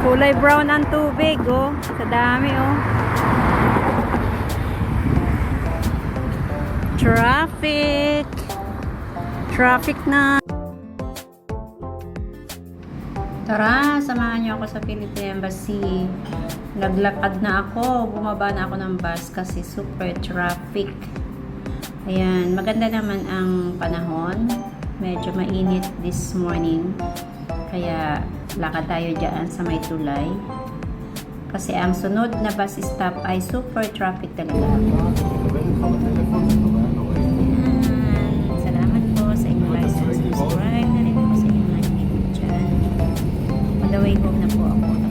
Kulay brown ang tubig, oh. Sa dami, oh. Traffic. Traffic na. Tara, samahan niyo ako sa Philippine Embassy. Naglakad na ako, bumaba na ako ng bus kasi super traffic. Ayan, maganda naman ang panahon. Medyo mainit this morning. Kaya lakad tayo dyan sa may tulay. Kasi ang sunod na bus stop ay super traffic talaga. Ayan. Salamat po sa inyong like and subscribe na rin po sa inyong mga dyan. On the way home na po ako.